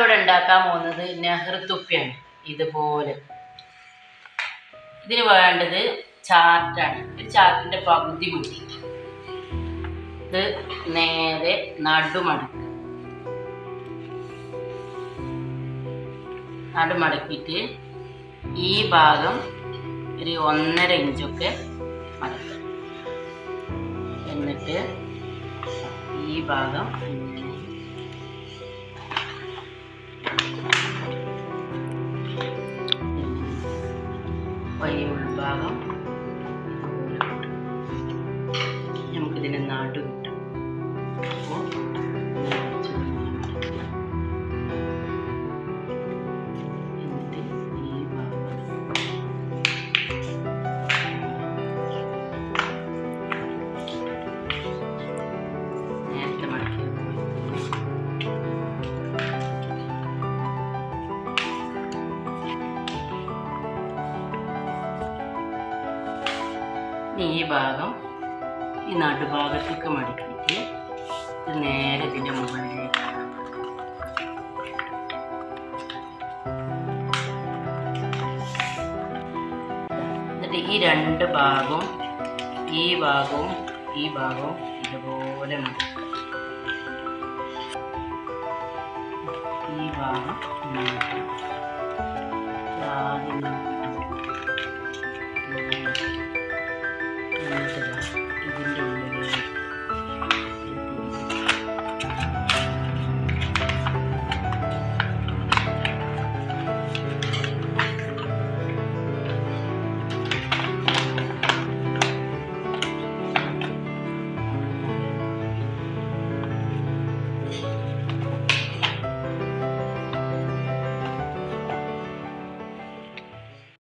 ഇവിടെ ഉണ്ടാക്കാൻ പോകുന്നത് നെഹ്റുത്തുപ്പിയാണ്. ഇതുപോലെ. ഇതിന് വേണ്ടത് ചാർട്ടാണ് ഒരു ചാർട്ടിന്റെ പകുതി മതി. ഇത് നേരെ നടുമടക്ക്. നടുമടക്കിയിട്ട് ഈ ഭാഗം ഒരു ഒന്നര ഇഞ്ചൊക്കെ മടക്കുക. എന്നിട്ട് ഈ ഭാഗം ഇങ്ങനെ വഴി ഉൾഭാഗം. നമുക്കിതിനെ നാട് കിട്ടും അപ്പോൾ ഇനി ഈ ഭാഗം ഈ നടുഭാഗത്തേക്ക് മടക്കിയിട്ട് നേരെ ഇതിന്റെ മുകളിലേക്ക് എന്നിട്ട് ഈ രണ്ട് ഭാഗവും ഈ ഭാഗവും ഈ ഭാഗവും ഇതുപോലെ മടക്കുക ഈ ഭാഗം. ആദ്യം നമുക്ക് മടക്കുക. എന്നിട്ട് ദാ ഇതിന്റെ